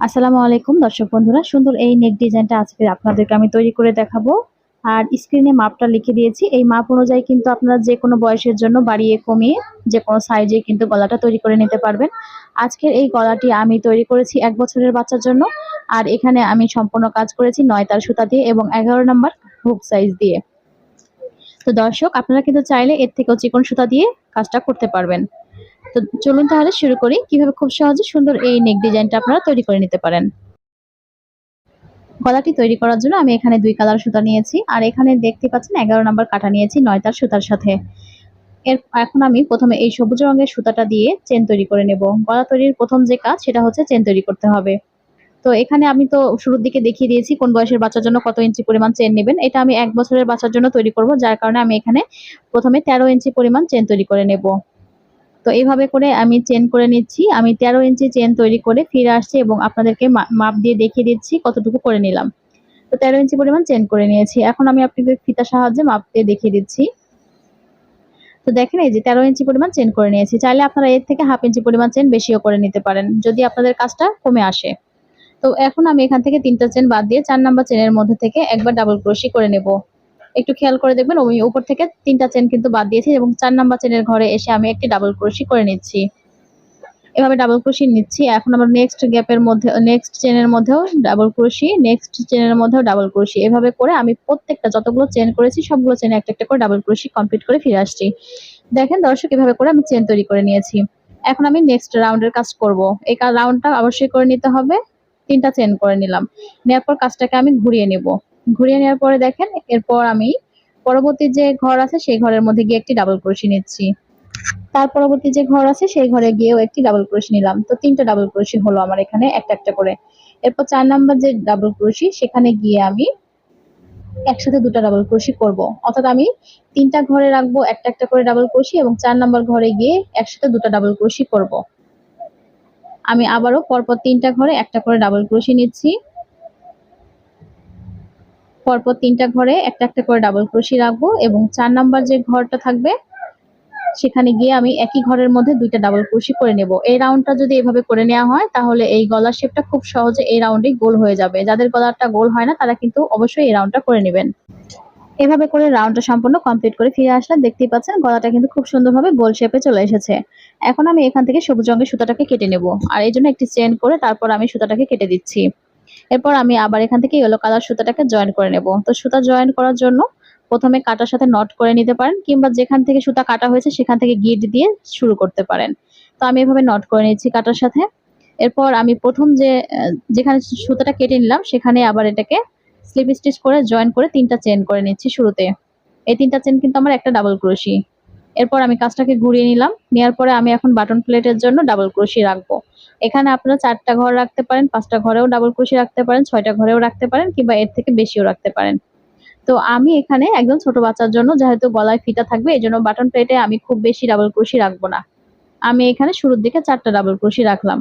আসসালামু আলাইকুম, দর্শক বন্ধুরা। সুন্দর এই নেক ডিজাইনটা আজকে আপনাদেরকে আমি তৈরি করে দেখাবো। আর স্ক্রিনে মাপটা লিখে দিয়েছি। এই মাপ অনুযায়ী কিন্তু আপনারা যে কোনো বয়সের জন্য বাড়িয়ে কমিয়ে যে কোনো সাইজে কিন্তু গলাটা তৈরি করে নিতে পারবেন। আজকের এই গলাটি আমি তৈরি করেছি এক বছরের বাচ্চার জন্য। আর এখানে আমি সম্পূর্ণ কাজ করেছি নয় তার সুতা দিয়ে এবং এগারো নাম্বার হুক সাইজ দিয়ে। তো দর্শক, আপনারা কিন্তু চাইলে এর থেকেও চিকন সুতা দিয়ে কাজটা করতে পারবেন। তো চলুন তাহলে শুরু করি। কীভাবে খুব সহজে সুন্দর এই নেক ডিজাইনটা আপনারা তৈরি করে নিতে পারেন। গলাটি তৈরি করার জন্য আমি এখানে দুই কালার সুতা নিয়েছি। আর এখানে দেখতে পাচ্ছেন এগারো নাম্বার কাটা নিয়েছি নয় তার সুতার সাথে। এর এখন আমি প্রথমে এই সবুজ রঙের সুতাটা দিয়ে চেন তৈরি করে নেব। গলা তৈরির প্রথম যে কাজ সেটা হচ্ছে চেন তৈরি করতে হবে। তো এখানে আমি তো শুরুর দিকে দেখিয়ে দিয়েছি কোন বয়সের বাচ্চার জন্য কত ইঞ্চি পরিমাণ চেন নেবেন। এটা আমি এক বছরের বাচ্চার জন্য তৈরি করব, যার কারণে আমি এখানে প্রথমে তেরো ইঞ্চি পরিমাণ চেন তৈরি করে নেব। তো এইভাবে করে আমি চেন করে নিচ্ছি। আমি তেরো ইঞ্চি চেন তৈরি করে ফিরে আসছি এবং আপনাদেরকে মাপ দিয়ে দেখিয়ে দিচ্ছি কতটুকু করে নিলাম। তো তেরো ইঞ্চি পরিমাণ চেন করে নিয়েছি। এখন আমি আপনাদের ফিতার সাহায্যে মাপ দিয়ে দেখিয়ে দিচ্ছি। তো দেখেন এই যে তেরো ইঞ্চি পরিমাণ চেন করে নিয়েছি। চাইলে আপনারা এর থেকে হাফ ইঞ্চি পরিমাণ চেন বেশিও করে নিতে পারেন, যদি আপনাদের কাজটা কমে আসে। তো এখন আমি এখান থেকে তিনটা চেন বাদ দিয়ে চার নাম্বার চেনের মধ্যে থেকে একবার ডাবল ক্রোশি করে নেব। একটু খেয়াল করে দেখবেন, আমি উপর থেকে তিনটা চেন কিন্তু বাদ দিয়েছি এবং চার নাম্বার চেনের ঘরে এসে আমি একটি ডাবল ক্রোশি করে নিচ্ছি। এভাবে ডাবল ক্রোশি নিচ্ছি। এখন আমরা নেক্সট গ্যাপের মধ্যে নেক্সট চেনের মধ্যেও ডাবল ক্রোশি নেক্সট চেনের মধ্যেও ডাবল ক্রোশি এভাবে করে আমি প্রত্যেকটা যতগুলো চেন করেছি, সবগুলো চেনে একটা একটা করে ডাবল ক্রোশি কমপ্লিট করে ফিরে আসছি। দেখেন দর্শক, এভাবে করে আমি চেন তৈরি করে নিয়েছি। এখন আমি নেক্সট রাউন্ডের কাজ করব। এই রাউন্ডটা অবশ্যই করে নিতে হবে। তিনটা চেন করে নিলাম। নেওয়ার পর কাজটাকে আমি ঘুরিয়ে নেব। ঘুরিয়ে নেওয়ার পরে দেখেন, এরপর আমি পরবর্তী যে ঘর আছে, সেই ঘরের মধ্যে গিয়ে একটি ডাবল ক্রোশি নিচ্ছি। তার পরবর্তী যে ঘর আছে, সেই ঘরে গিয়েও একটি ডাবল ক্রোশি নিলাম। তো তিনটা ডাবল ক্রোশি হলো আমার এখানে, একটা একটা করে। এরপর চার নাম্বার যে ডাবল ক্রোশি সেখানে গিয়ে আমি একসাথে দুটা ডাবল ক্রোশি করব। অর্থাৎ আমি তিনটা ঘরে রাখব, একটা একটা করে ডাবল ক্রোশি এবং চার নাম্বার ঘরে গিয়ে একসাথে দুটা ডাবল ক্রোশি করব। আমি আবারও পরপর তিনটা ঘরে একটা করে ডাবল ক্রোশি নিচ্ছি। পরপর তিনটা ঘরে একটা একটা করে ডাবল ক্রোশি রাখব এবং চার নাম্বার যে ঘরটা থাকবে, সেখানে গিয়ে আমি একই ঘরের মধ্যে দুইটা ডাবল ক্রোশি করে নেব। এই রাউন্ডটা যদি এভাবে করে নেওয়া হয়, তাহলে এই গলার শেপটা খুব সহজে এই রাউন্ডে গোল হয়ে যাবে। যাদের গলারটা গোল হয় না, তারা কিন্তু অবশ্যই এই রাউন্ডটা করে নেবেন। এভাবে করে রাউন্ডটা সম্পূর্ণ কমপ্লিট করে ফিরে আসলে দেখতেই পাচ্ছেন, গলাটা কিন্তু খুব সুন্দরভাবে গোল শেপে চলে এসেছে। এখন আমি এখান থেকে সবুজ রঙের সুতাটাকে কেটে নেব। আর এই জন্য একটি চেন করে তারপর আমি সুতাটাকে কেটে দিচ্ছি। এরপর আমি আবার এখান থেকে ইয়েলো কালার সুতাটাকে জয়েন করে নেব। তো সুতা জয়েন করার জন্য প্রথমে কাটার সাথে নট করে নিতে পারেন, কিংবা যেখান থেকে সুতা কাটা হয়েছে সেখান থেকে গিট দিয়ে শুরু করতে পারেন। তো আমি এভাবে নট করে নিচ্ছি কাটার সাথে। এরপর আমি প্রথম যে যেখানে সুতাটা কেটে নিলাম, সেখানে আবার এটাকে স্লিপ স্টিচ করে জয়েন করে তিনটা চেন করে নিচ্ছি শুরুতে। এই তিনটা চেন কিন্তু আমার একটা ডাবল ক্রোশি এরপর আমি কাজটাকে ঘুরিয়ে নিলাম। নেওয়ার পরে আমি এখন বাটন প্লেটের জন্য ডাবল ক্রোশি রাখব। এখানে আপনারা চারটা ঘর রাখতে পারেন, পাঁচটা ঘরেও ডাবল ক্রোশি রাখতে পারেন, ছয়টা ঘরেও রাখতে পারেন কিংবা এর থেকে বেশিও রাখতে পারেন। তো আমি এখানে একদম ছোট বাচ্চার জন্য যেহেতু গলায় ফিতা থাকবে এই জন্য বাটন প্লেটে আমি খুব বেশি ডাবল ক্রোশি রাখব না। আমি এখানে শুরুর দিকে চারটা ডাবল ক্রোশি রাখলাম।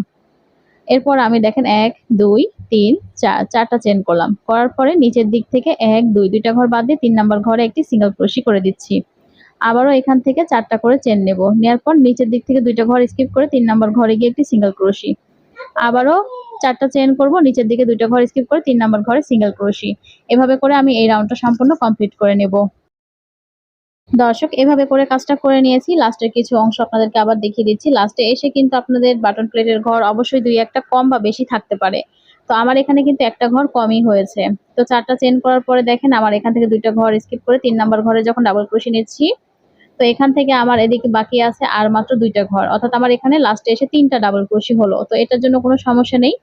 এরপর আমি দেখেন এক, দুই, তিন, চার, চারটা চেন করলাম। করার পরে নিচের দিক থেকে এক, দুই, দুইটা ঘর বাদ দিয়ে তিন নাম্বার ঘরে একটি সিঙ্গেল ক্রোশি করে দিচ্ছি। আবারও এখান থেকে চারটা করে চেন নেব। নেওয়ার পর নিচের দিক থেকে দুইটা ঘর স্কিপ করে তিন নাম্বার ঘরে গিয়ে একটি সিঙ্গেল ক্রোশি আবারও চারটা চেন করব, নিচের দিকে দুইটা ঘর স্কিপ করে তিন নাম্বার ঘরে সিঙ্গেল ক্রোশি এভাবে করে আমি এই রাউন্ডটা সম্পূর্ণ কমপ্লিট করে নেব। দর্শক, এভাবে করে কাজটা করে নিয়েছি। লাস্টের কিছু অংশ আপনাদেরকে আবার দেখিয়ে দিচ্ছি। লাস্টে এসে কিন্তু আপনাদের বাটন প্লেটের ঘর অবশ্যই দুই একটা কম বা বেশি থাকতে পারে। তো আমার এখানে কিন্তু একটা ঘর কমই হয়েছে। তো চারটা চেন করার পরে দেখেন আমার এখান থেকে দুইটা ঘর স্কিপ করে তিন নাম্বার ঘরে যখন ডাবল ক্রোশি নিচ্ছি তো এখান থেকে আমার এদিকে বাকি আছে আর মাত্র দুইটা ঘর। অর্থাৎ আমার এখানে লাস্টে এসে তিনটা ডাবল ক্রোশি হলো। তো এটার জন্য কোনো সমস্যা নেই।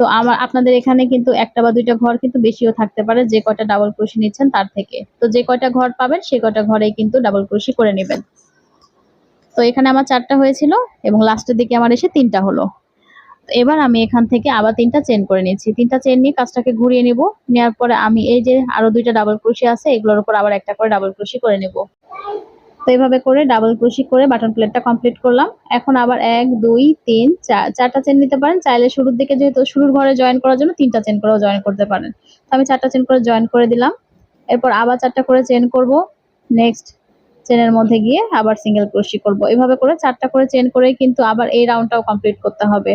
তো আমার, আপনাদের এখানে কিন্তু একটা বা দুইটা ঘর কিন্তু বেশিও থাকতে পারে। যে কয়টা ডাবল ক্রোশি নিচ্ছেন তার থেকে। তো যে কয়টা ঘর পাবেন, সে কয়টা ঘরেই কিন্তু ডাবল ক্রোশি করে নেবেন। তো এখানে আমার চারটা হয়েছিল এবং লাস্টের দিকে আমার এসে তিনটা হলো। এবার আমি এখান থেকে আবার তিনটা চেন করে নিয়েছি তিনটা চেন নিয়ে কাজটাকে ঘুরিয়ে নিব। নেওয়ার পরে আমি এই যে আরও দুইটা ডাবল ক্রোশি আছে, এগুলোর উপর আবার একটা করে ডাবল ক্রোশি করে নেব। তো এইভাবে করে ডাবল ক্রোশি করে বাটন প্লেটটা কমপ্লিট করলাম। এখন আবার এক, দুই, তিন, চার, চারটা চেন নিতে পারেন। চাইলে শুরুর দিকে যেহেতু শুরুর ঘরে জয়েন করার জন্য তিনটা চেন করেও জয়েন করতে পারেন। তো আমি চারটা চেন করে জয়েন করে দিলাম। এরপর আবার চারটা করে চেন করব। নেক্সট চেনের মধ্যে গিয়ে আবার সিঙ্গেল ক্রোশি করব। এভাবে করে চারটা করে চেন করে কিন্তু আবার এই রাউন্ডটাও কমপ্লিট করতে হবে।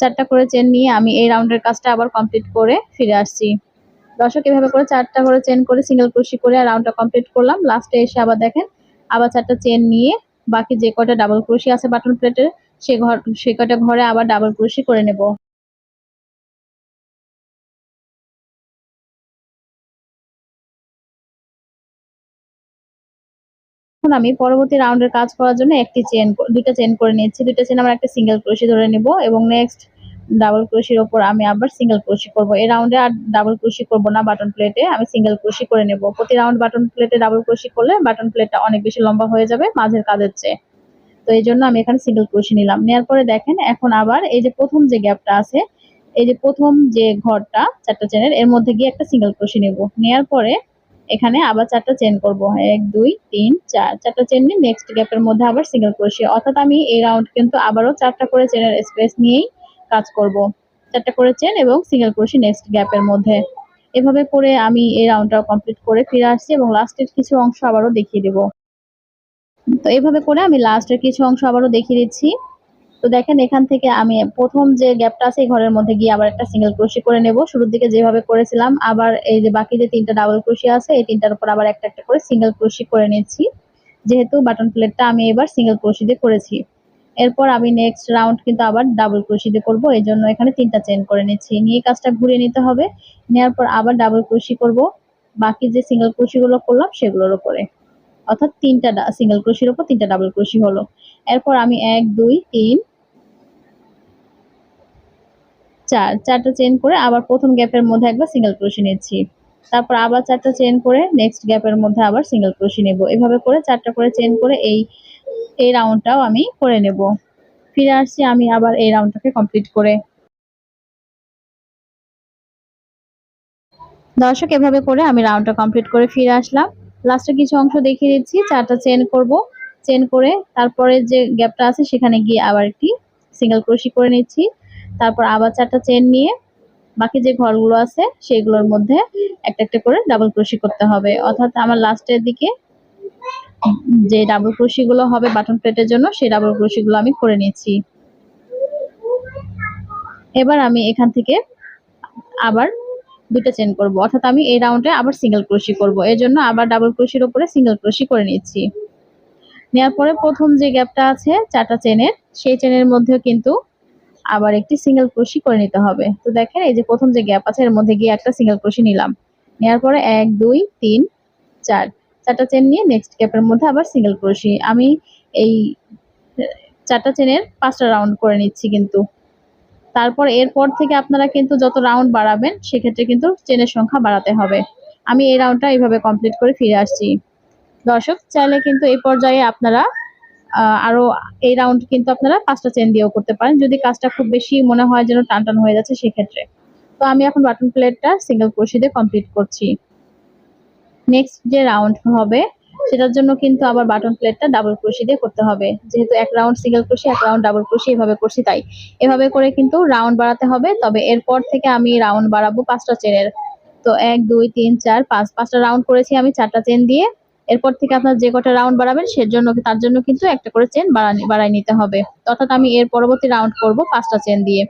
চারটা করে চেন নিয়ে আমি এই রাউন্ডের কাজটা আবার কমপ্লিট করে ফিরে আসছি। দর্শক এভাবে করে চারটা করে চেন করে সিঙ্গেল ক্রোশি করে রাউন্ডটা কমপ্লিট করলাম। লাস্টে এসে আবার দেখেন, আবার চারটা চেন নিয়ে বাকি যে কটা ডাবল ক্রোশি আছে বাটন প্লেটের সে ঘর, সে কটা ঘরে আবার ডাবল ক্রোশি করে নেব। এখন আমি পরবর্তী রাউন্ডের কাজ করার জন্য একটি চেন দুইটা চেন করে নিচ্ছি দুইটা চেন আমরা একটা সিঙ্গেল ক্রোশি ধরে নেব এবং নেক্সট ডাবল ক্রোশির ওপর আমি আবার সিঙ্গেল ক্রোশি করব। এই রাউন্ডে আর ডাবল ক্রোশি করব না বাটন প্লেটে আমি সিঙ্গেল ক্রোশি করে নেব। প্রতি রাউন্ড বাটন প্লেটে ডাবল ক্রোশি করলে বাটন প্লেটটা অনেক বেশি লম্বা হয়ে যাবে মাঝের কাজের চেয়ে। তো এই জন্য আমি এখানে সিঙ্গেল ক্রোশি নিলাম। নেওয়ার পরে দেখেন এখন আবার এই যে প্রথম যে গ্যাপটা আছে, এই যে প্রথম যে ঘরটা চারটা চেনের এর মধ্যে গিয়ে একটা সিঙ্গেল ক্রোশি নেব। নেওয়ার পরে এখানে আবার চারটা চেন করব। এক, দুই, তিন, চার। চারটা চেন নিয়ে নেক্সট গ্যাপের মধ্যে আবার সিঙ্গেল ক্রোশি অর্থাৎ আমি এই রাউন্ড কিন্তু আবারও চারটা করে চেনের স্পেস নিয়েই কাজ করব। চারটা করে চেন এবং সিঙ্গেল ক্রোশি নেক্সট গ্যাপের মধ্যে। এভাবে করে আমি এই রাউন্ডটা কমপ্লিট করে ফিরে আসছি এবং লাস্টের কিছু অংশ আবারও দেখিয়ে দেব। তো এভাবে করে আমি লাস্টের কিছু অংশ আবারও দেখিয়ে দিচ্ছি। তো দেখেন, এখান থেকে আমি প্রথম যে গ্যাপটা আছে ঘরের মধ্যে গিয়ে আবার একটা সিঙ্গেল ক্রোশি করে নেব। শুরুর দিকে যেভাবে করেছিলাম, আবার এই যে বাকি যে তিনটা ডাবল ক্রোশি আছে, এই তিনটার উপর আবার একটা একটা করে সিঙ্গেল ক্রোশি করে নিচ্ছি। যেহেতু বাটন প্লেটটা আমি এবার সিঙ্গেল ক্রোশি দিয়ে করেছি। এরপর আমি নেক্সট রাউন্ড কিন্তু আবার ডাবল ক্রোশি দিয়ে করব। এই জন্য এখানে তিনটা চেন করে নিচ্ছি। নিয়ে কাজটা ঘুরিয়ে নিতে হবে। নেওয়ার পর আবার ডাবল ক্রোশি করব। বাকি যে সিঙ্গেল ক্রোশিগুলো করলাম, সেগুলোর উপরে। অর্থাৎ তিনটা সিঙ্গেল ক্রোশির উপর তিনটা ডাবল ক্রোশি হলো। এরপর আমি এক, দুই, তিন, চার, চারটা চেন করে আবার প্রথম গ্যাপের মধ্যে একবার সিঙ্গেল ক্রোশি নিচ্ছি। তারপর আবার চারটা চেন করে নেক্সট গ্যাপের মধ্যে আবার সিঙ্গেল ক্রোশি নেব। এভাবে করে চারটা করে চেন করে এই এই রাউন্ডটাও আমি করে নেব। ফিরে আসছি আমি আবার এই রাউন্ডটাকে কমপ্লিট করে। দর্শক, এভাবে করে আমি রাউন্ডটা কমপ্লিট করে ফিরে আসলাম। লাস্টে কিছু অংশ দেখিয়ে দিচ্ছি, চারটা চেন করব। চেন করে তারপরে যে গ্যাপটা আছে সেখানে গিয়ে আবার একটি সিঙ্গেল ক্রোশি করে নিচ্ছি। তারপর আবার চারটা চেন নিয়ে বাকি যে ঘরগুলো আছে সেগুলোর মধ্যে একটা একটা করে ডাবল ক্রোশি করতে হবে। অর্থাৎ আমার লাস্টের দিকে যে ডাবল ক্রোশি গুলো হবে বাটন প্লেটের জন্য, সেই ডাবল ক্রোশি গুলো আমি করে নিচ্ছি। এবার আমি এখান থেকে আবার দুটো চেন করব। অর্থাৎ আমি এই রাউন্ডে আবার সিঙ্গেল ক্রোশি করব। এর জন্য আবার ডাবল ক্রোশির উপরে সিঙ্গেল ক্রোশি করে নিচ্ছি। নেওয়ার পরে প্রথম যে গ্যাপটা আছে, চারটা চেনের সেই চেনের মধ্যেও কিন্তু আবার একটি সিঙ্গেল ক্রোশি করে নিতে হবে। তো দেখেন, এই যে প্রথম যে গ্যাপ আছে, এর মধ্যে গিয়ে একটা সিঙ্গেল ক্রোশি নিলাম। নেওয়ার পরে এক, দুই, তিন, চার, চারটা চেন নিয়ে নেক্সট গ্যাপের মধ্যে আবার সিঙ্গেল ক্রোশি আমি এই, চারটা চেনের পাঁচটা রাউন্ড করে নিচ্ছি কিন্তু। তারপর এরপর থেকে আপনারা কিন্তু যত রাউন্ড বাড়াবেন, সেক্ষেত্রে কিন্তু চেনের সংখ্যা বাড়াতে হবে। আমি এই রাউন্ডটা এইভাবে কমপ্লিট করে ফিরে আসছি। দর্শক, চাইলে কিন্তু এই পর্যায়ে আপনারা আরও এই রাউন্ড কিন্তু আপনারা পাঁচটা চেন দিয়েও করতে পারেন, যদি কাজটা খুব বেশি মনে হয় যেন টান টান হয়ে যাচ্ছে সেক্ষেত্রে। তো আমি এখন বাটন প্লেটটা সিঙ্গেল ক্রোশি দিয়ে কমপ্লিট করছি। নেক্সট যে রাউন্ড হবে সেটার জন্য কিন্তু আবার বাটন প্লেটটা ডাবল ক্রোশি দিয়ে করতে হবে। যেহেতু এক রাউন্ড সিঙ্গেল ক্রোশি এক রাউন্ড ডাবল ক্রোশি এভাবে করছি তাই। এভাবে করে কিন্তু রাউন্ড বাড়াতে হবে, তবে এরপর থেকে আমি রাউন্ড বাড়াবো পাঁচটা চেনের তো এক, দুই, তিন, চার, পাঁচ, পাঁচটা রাউন্ড করেছি আমি চারটা চেন দিয়ে। এরপর থেকে আপনার যে কটা রাউন্ড বাড়াবেন সেজন্য তার জন্য কিন্তু একটা করে চেন বাড়ানি, বাড়াই নিতে হবে। অর্থাৎ আমি এর পরবর্তী রাউন্ড করব পাঁচটা চেন দিয়ে।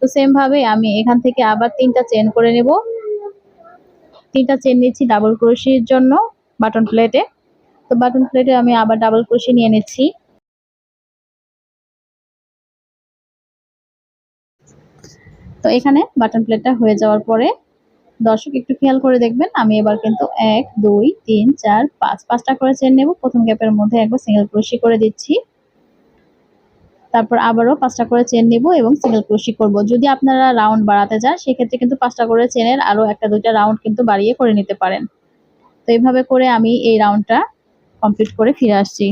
তো সেম ভাবে আমি এখান থেকে আবার তিনটা চেন করে নেব। তিনটা চেন নিচ্ছি ডাবল ক্রোশির জন্য বাটন প্লেটে তো বাটন প্লেটে আমি আবার ডাবল ক্রোশি নিয়ে নিচ্ছি। তো এখানে বাটন প্লেটটা হয়ে যাওয়ার পরে দর্শক একটু খেয়াল করে দেখবেন, আমি এবার কিন্তু এক, দুই, তিন, চার, পাঁচ, পাঁচটা করে চেন নেব। প্রথম গ্যাপের মধ্যে একবার সিঙ্গেল ক্রোশি করে দিচ্ছি। তারপর আবারও পাঁচটা করে চেন নেব এবং সিঙ্গেল ক্রোশি করব। যদি আপনারা রাউন্ড বাড়াতে চান, সেক্ষেত্রে কিন্তু পাঁচটা করে চেনের আরও একটা দুইটা রাউন্ড কিন্তু বাড়িয়ে করে নিতে পারেন। তো এইভাবে করে আমি এই রাউন্ডটা কমপ্লিট করে ফিরে আসছি।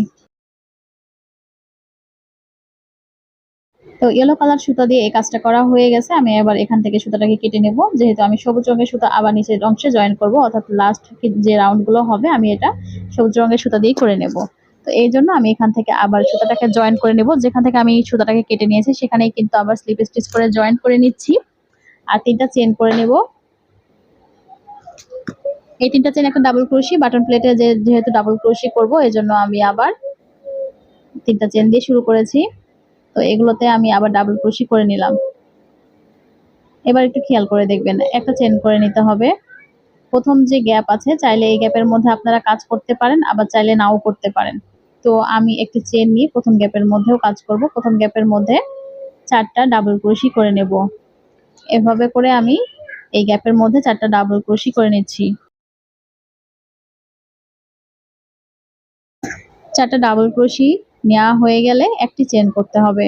তো ইয়েলো কালার সুতা দিয়ে এই কাজটা করা হয়ে গেছে। আমি এবার এখান থেকে সুতাটাকে কেটে নেব। যেহেতু আমি সবুজ রঙের সুতা আবার নিচের অংশে জয়েন করব, অর্থাৎ লাস্ট যে রাউন্ডগুলো হবে, আমি এটা সবুজ রঙের সুতা দিয়ে করে নেব। তো এই জন্য আমি এখান থেকে আবার সুতাটাকে জয়েন করে নেব। যেখান থেকে আমি সুতাটাকে কেটে নিয়েছি, সেখানেই কিন্তু আবার স্লিপ স্টিচ করে জয়েন করে নিচ্ছি। আর তিনটা চেন করে নেব। এই তিনটা চেন একটা ডাবল ক্রোশি বাটন প্লেটে যে যেহেতু ডাবল ক্রোশি করব এই জন্য আমি আবার তিনটা চেন দিয়ে শুরু করেছি। তো এগুলোতে আমি আবার ডাবল ক্রোশি করে নিলাম। এবার একটু খেয়াল করে দেখবেন, একটা চেন করে নিতে হবে। প্রথম যে গ্যাপ আছে, চাইলে এই গ্যাপের মধ্যে আপনারা কাজ করতে পারেন, আবার চাইলে নাও করতে পারেন। তো আমি একটি চেন নিয়ে প্রথম গ্যাপের মধ্যেও কাজ করব। প্রথম গ্যাপের মধ্যে চারটা ডাবল ক্রোশি করে নেব। এভাবে করে আমি এই গ্যাপের মধ্যে চারটা ডাবল ক্রোশি করে নিচ্ছি। চারটা ডাবল ক্রোশি নেওয়া হয়ে গেলে একটি চেন করতে হবে।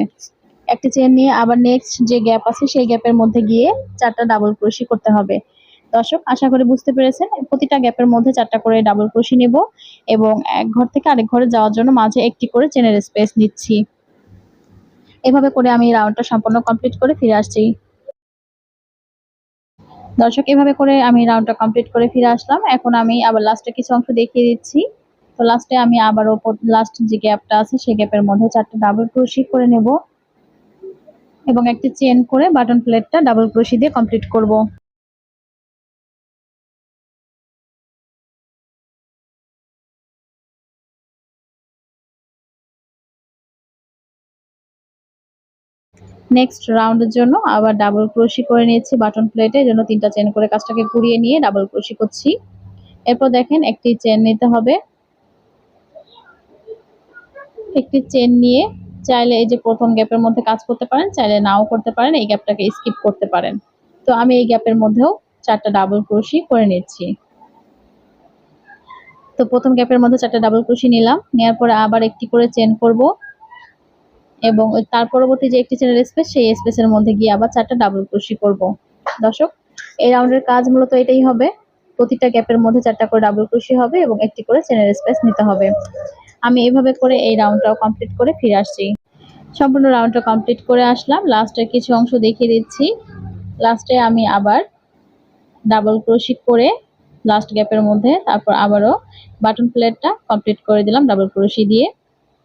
একটি চেন নিয়ে আবার নেক্সট যে গ্যাপ আছে, সেই গ্যাপের মধ্যে গিয়ে চারটা ডাবল ক্রোশি করতে হবে। দর্শক, আশা করি বুঝতে পেরেছেন। প্রতিটা গ্যাপের মধ্যে চারটা করে ডাবল ক্রোশি নেব এবং এক ঘর থেকে আরেক ঘরে যাওয়ার জন্য মাঝে একটি করে চেনের স্পেস নিচ্ছি। এভাবে করে আমি রাউন্ডটা সম্পূর্ণ কমপ্লিট করে ফিরে আসছি। দর্শক, এভাবে করে আমি রাউন্ডটা কমপ্লিট করে ফিরে আসলাম। এখন আমি আবার লাস্টে কিছু অংশ দেখিয়ে দিচ্ছি। তো লাস্টে আমি আবারও লাস্ট যে গ্যাপটা আছে সেই গ্যাপের মধ্যে চারটে ডাবল ক্রোশি করে নেব। এবং একটি চেন করে বাটন প্লেটটা ডাবল ক্রোশি দিয়ে কমপ্লিট করব। নেক্সট রাউন্ডের জন্য আবার ডাবল ক্রোশি করে নিয়েছি বাটন প্লেটে জন্য তিনটা চেন করে কাজটাকে ঘুরিয়ে নিয়ে ডাবল ক্রোশি করছি। এরপর দেখেন একটি চেন নিতে হবে। একটি চেন নিয়ে চাইলে এই যে প্রথম গ্যাপের মধ্যে কাজ করতে পারেন, চাইলে নাও করতে পারেন, এই গ্যাপটাকে স্কিপ করতে পারেন। তো আমি এই গ্যাপের মধ্যেও চারটা ডাবল ক্রোশি করে নিচ্ছি। তো প্রথম গ্যাপের মধ্যে চারটা ডাবল ক্রোশি নিলাম নেওয়ার পরে আবার একটি করে চেন করব। এবং তার পরবর্তী যে একটি চেনের স্পেস সেই স্পেসের মধ্যে গিয়ে আবার চারটা ডাবল ক্রোশি করব। দর্শক, এই রাউন্ডের কাজ মূলত এটাই হবে। প্রতিটা গ্যাপের মধ্যে চারটা করে ডাবল ক্রোশি হবে এবং একটি করে চেনের স্পেস নিতে হবে। আমি এভাবে করে এই রাউন্ডটাও কমপ্লিট করে ফিরে আসছি। সম্পূর্ণ রাউন্ডটা কমপ্লিট করে আসলাম। লাস্টের কিছু অংশ দেখিয়ে দিচ্ছি। লাস্টে আমি আবার ডাবল ক্রোশি করে লাস্ট গ্যাপের মধ্যে তারপর আবারও বাটন প্লেটটা কমপ্লিট করে দিলাম ডাবল ক্রোশি দিয়ে।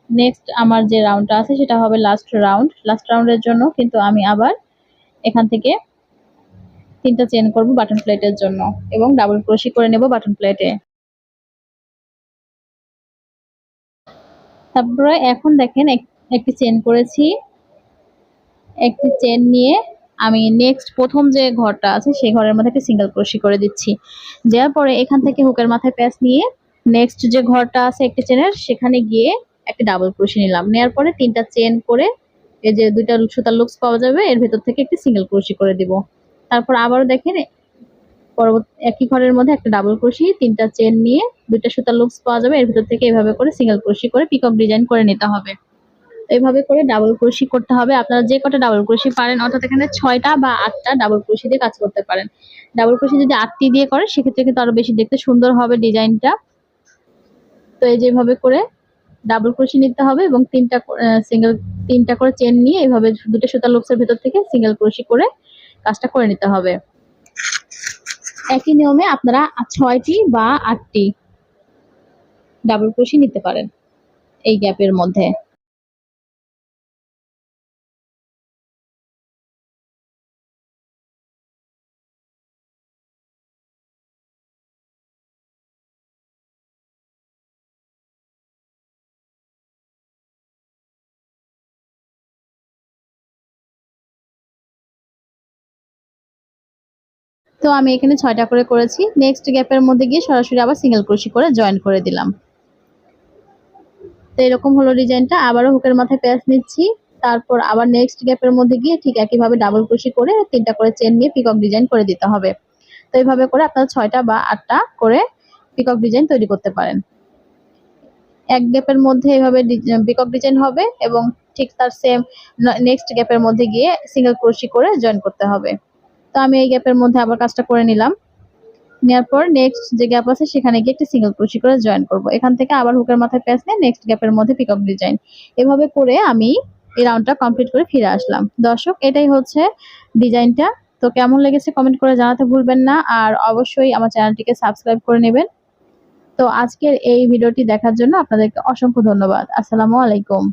নেক্সট আমার যে রাউন্ডটা আছে সেটা হবে লাস্ট রাউন্ড লাস্ট রাউন্ডের জন্য কিন্তু আমি আবার এখান থেকে তিনটা চেন করব বাটন প্লেটের জন্য এবং ডাবল ক্রোশি করে নেব বাটন প্লেটে তারপরে এখন দেখেন একটি চেন করেছি। একটি চেন নিয়ে আমি নেক্সট প্রথম যে ঘরটা আছে, সেই ঘরের মধ্যে একটা সিঙ্গেল ক্রোশি করে দিচ্ছি। দেওয়ার পরে এখান থেকে হুকের মাথায় প্যাচ নিয়ে নেক্সট যে ঘরটা আছে একটি চেনের সেখানে গিয়ে একটা ডাবল ক্রোশি নিলাম। নেওয়ার পরে তিনটা চেন করে এই যে দুইটা সুতার লুকস পাওয়া যাবে, এর ভেতর থেকে একটি সিঙ্গেল ক্রোশি করে দিব। তারপর আবারও দেখেন পরবর্তী একই ঘরের মধ্যে একটা ডাবল ক্রোশি তিনটা চেন নিয়ে দুইটা সুতার লুকস পাওয়া যাবে। এর ভিতর থেকে এভাবে করে সিঙ্গেল ক্রোশি করে পিকক ডিজাইন করে নিতে হবে। এইভাবে করে ডাবল ক্রোশি করতে হবে। আপনারা যে কটা ডাবল ক্রোশি পারেন, অর্থাৎ এখানে ছয়টা বা আটটা ডাবল ক্রোশি দিয়ে কাজ করতে পারেন। ডাবল ক্রোশি যদি আটটি দিয়ে করে, সেক্ষেত্রে কিন্তু আরও বেশি দেখতে সুন্দর হবে ডিজাইনটা। তো এই যেভাবে করে ডাবল ক্রোশি নিতে হবে এবং তিনটা সিঙ্গেল তিনটা করে চেন নিয়ে এইভাবে দুটো সুতার লুকসের ভেতর থেকে সিঙ্গেল ক্রোশি করে কাজটা করে নিতে হবে। একই নিয়মে আপনারা ছয়টি বা আটটি ডাবল ক্রোশি নিতে পারেন এই গ্যাপের মধ্যে। তো আমি এখানে ছয়টা করে করেছি। নেক্সট গ্যাপের মধ্যে গিয়ে সরাসরি আবার সিঙ্গেল ক্রোশি করে জয়েন করে দিলাম। তো এরকম হলো ডিজাইনটা আবারও হুকের মাথায় প্যাচ নিচ্ছি। তারপর আবার নেক্সট গ্যাপের মধ্যে গিয়ে ঠিক একইভাবে ডাবল ক্রোশি করে তিনটা করে চেন নিয়ে পিকক ডিজাইন করে দিতে হবে। তো এইভাবে করে আপনারা ছয়টা বা আটটা করে পিকক ডিজাইন তৈরি করতে পারেন। এক গ্যাপের মধ্যে এভাবে পিকক ডিজাইন হবে এবং ঠিক তার সেম নেক্সট গ্যাপের মধ্যে গিয়ে সিঙ্গেল ক্রোশি করে জয়েন করতে হবে। তো আমি এই গ্যাপের মধ্যে আবার কাজটা করে নিলাম। নেওয়ার পর নেক্সট যে গ্যাপ আছে, সেখানে গিয়ে একটি সিঙ্গেল ক্রোশি করে জয়েন করব। এখান থেকে আবার হুকের মাথায় প্যাচ নিয়ে নেক্সট গ্যাপের মধ্যে পিকক ডিজাইন এভাবে করে আমি এই রাউন্ডটা কমপ্লিট করে ফিরে আসলাম। দর্শক, এটাই হচ্ছে ডিজাইনটা তো কেমন লেগেছে কমেন্ট করে জানাতে ভুলবেন না। আর অবশ্যই আমার চ্যানেলটিকে সাবস্ক্রাইব করে নেবেন। তো আজকের এই ভিডিওটি দেখার জন্য আপনাদেরকে অসংখ্য ধন্যবাদ। আসসালামু আলাইকুম।